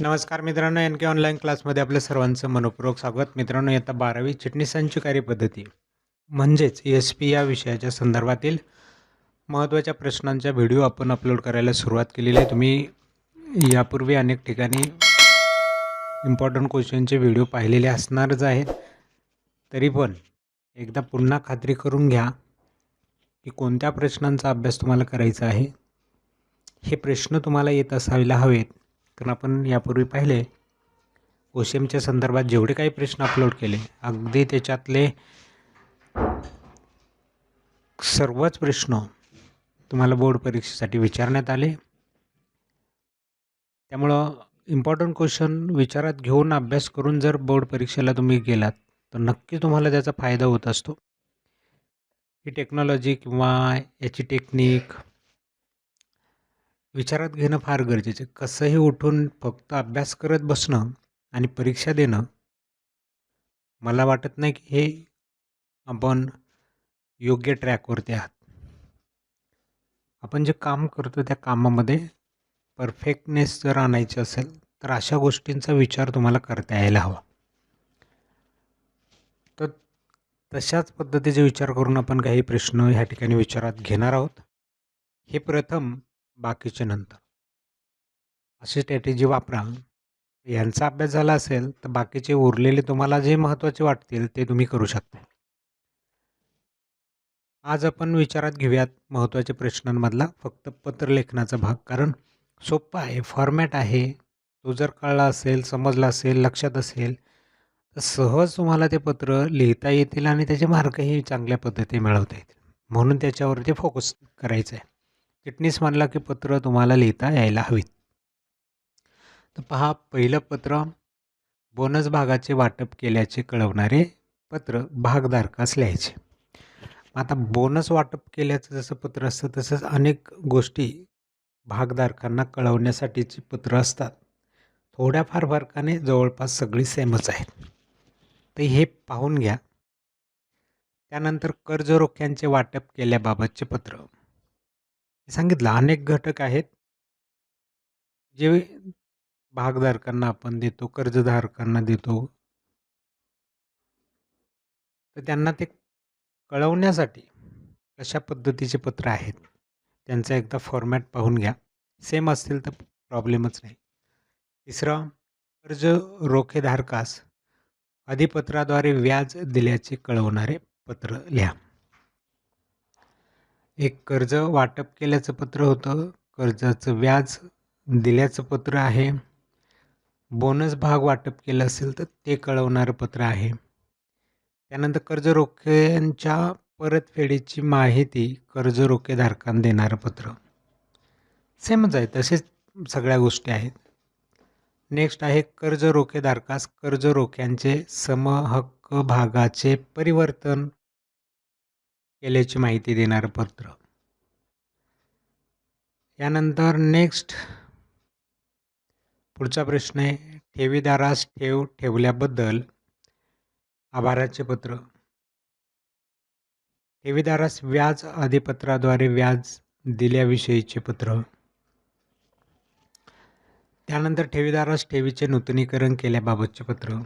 नमस्कार मित्रांनो एन के ऑनलाईन क्लासमध्ये आपल्या सर्वांचं मनपूर्वक स्वागत. मित्रांनो येता बारावी चिटणीसांची कार्यपद्धती म्हणजेच एस पी या विषयाच्या संदर्भातील महत्त्वाच्या प्रश्नांच्या व्हिडिओ आपण अपलोड करायला सुरुवात केलेली आहे. तुम्ही यापूर्वी अनेक ठिकाणी इम्पॉर्टंट क्वेश्चनचे व्हिडिओ पाहिलेले असणारच आहेत. तरी पण एकदा पुन्हा खात्री करून घ्या की कोणत्या प्रश्नांचा अभ्यास तुम्हाला करायचा आहे. हे प्रश्न तुम्हाला येत असायला हवेत. कारण आपण यापूर्वी पाहिले. ओशेमच्या संदर्भात जेवढे काही प्रश्न अपलोड केले अगदी त्याच्यातले सर्वच प्रश्न तुम्हाला बोर्ड परीक्षेसाठी विचारण्यात आले. त्यामुळं इम्पॉर्टंट क्वेश्चन विचारात घेऊन अभ्यास करून जर बोर्ड परीक्षेला तुम्ही गेलात तर नक्की तुम्हाला त्याचा फायदा होत असतो. ही टेक्नॉलॉजी किंवा याची टेक्निक विचारात घेणं फार गरजेचं आहे. कसंही उठून फक्त अभ्यास करत बसणं आणि परीक्षा देणं मला वाटत नाही की हे आपण योग्य ट्रॅकवरती आहात. आपण जे काम करतो त्या कामामध्ये परफेक्टनेस जर आणायची असेल तर अशा गोष्टींचा विचार तुम्हाला करता यायला हवा. तर तशाच पद्धतीचे विचार करून आपण काही प्रश्न ह्या ठिकाणी विचारात घेणार आहोत. हे प्रथम बाकीचे नंतर. अशी स्ट्रॅटेजी वापरा यांचा अभ्यास झाला असेल तर बाकीचे उरलेले तुम्हाला जे महत्त्वाचे वाटतील ते तुम्ही करू शकता. आज आपण विचारात घेऊयात महत्त्वाच्या प्रश्नांमधला फक्त पत्रलेखनाचा भाग कारण सोप्पा आहे फॉर्मॅट आहे. तो जर कळला असेल समजला असेल लक्षात असेल तर सहज तुम्हाला ते पत्र लिहिता येतील आणि त्याचे मार्कही चांगल्या पद्धतीने मिळवता येतील. म्हणून त्याच्यावरती फोकस करायचं आहे चिटणीस म्हणला की पत्र तुम्हाला लिहिता यायला हवीत. तर पहा पहिलं पत्र बोनस भागाचे वाटप केल्याचे कळवणारे पत्र भागधारकास लिहायचे. आता बोनस वाटप केल्याचं जसं पत्र असतं तसंच अनेक गोष्टी भागधारकांना कळवण्यासाठीची पत्र असतात. थोड्याफार फरकाने जवळपास सगळी सेमच आहेत. तर हे पाहून घ्या. त्यानंतर कर्ज रोख्यांचे वाटप केल्याबाबतचे पत्र. सांगितलं अनेक घटक आहेत. जे भागधारकांना आपण देतो कर्जधारकांना देतो. तर त्यांना ते कळवण्यासाठी कशा पद्धतीचे पत्र आहेत त्यांचा एकदा फॉर्मॅट पाहून घ्या. सेम असतील तर प्रॉब्लेमच नाही. तिसरं कर्ज रोखेधारकास अधिपत्राद्वारे व्याज दिल्याचे कळवणारे पत्र लिहा. एक कर्ज वाटप केल्याचं पत्र होतं. कर्जाचं व्याज दिल्याचं पत्र आहे. बोनस भाग वाटप केलं असेल तर ते कळवणारं पत्र आहे. त्यानंतर कर्ज रोख्यांच्या परतफेडीची माहिती कर्ज रोखेधारकांना देणारं पत्र. सेमच आहे तसेच सगळ्या गोष्टी आहेत. नेक्स्ट आहे कर्ज रोखेधारकास कर्ज रोख्यांचे समहक्क भागाचे परिवर्तन केल्याची माहिती देणारं पत्र. यानंतर नेक्स्ट पुढचा प्रश्न आहे ठेवीदारास ठेव ठेवल्याबद्दल आभाराचे पत्र. ठेवीदारास व्याज अधिपत्राद्वारे व्याज दिल्याविषयीचे पत्र. त्यानंतर ठेवीदारास ठेवीचे नूतनीकरण केल्याबाबतचे पत्र.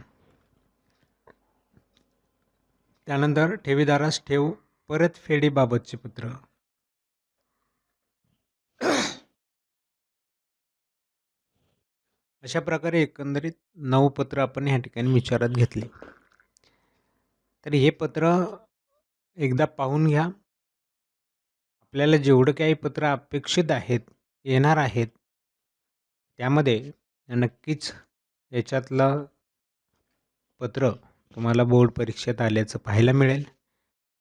त्यानंतर ठेवीदारास ठेव परतफेडीबाबतचे पत्र? अशा प्रकारे एकंदरीत नऊ पत्र आपण ह्या ठिकाणी विचारात घेतले. तर हे पत्र एकदा पाहून घ्या. आपल्याला जेवढं काही पत्र अपेक्षित आहेत येणार आहेत त्यामध्ये नक्कीच याच्यातलं पत्र तुम्हाला बोर्ड परीक्षेत आल्याचं पाहायला मिळेल.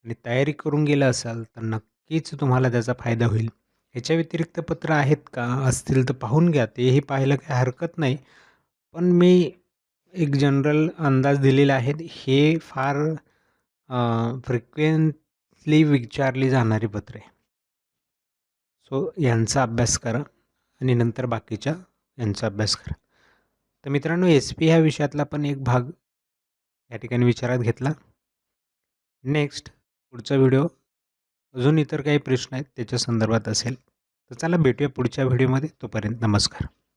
आणि तयारी करून गेलं असाल तर नक्कीच तुम्हाला त्याचा फायदा होईल. ह्याच्या व्यतिरिक्त पत्र आहेत का? असतील तर पाहून घ्या. तेही पाहायला काही हरकत नाही. पण मी एक जनरल अंदाज दिलेला आहे. हे फार फ्रिक्वेंटली विचारली जाणारी पत्रे. सो यांचा अभ्यास करा आणि नंतर बाकीच्या यांचा अभ्यास करा. तर मित्रांनो एस पी ह्या विषयातला पण एक भाग या ठिकाणी विचारात घेतला. नेक्स्ट पुढचा व्हिडिओ. अजून इतर काही प्रश्न आहेत त्याच्या संदर्भात असेल तर चला भेटूया पुढच्या व्हिडिओमध्ये. तोपर्यंत नमस्कार.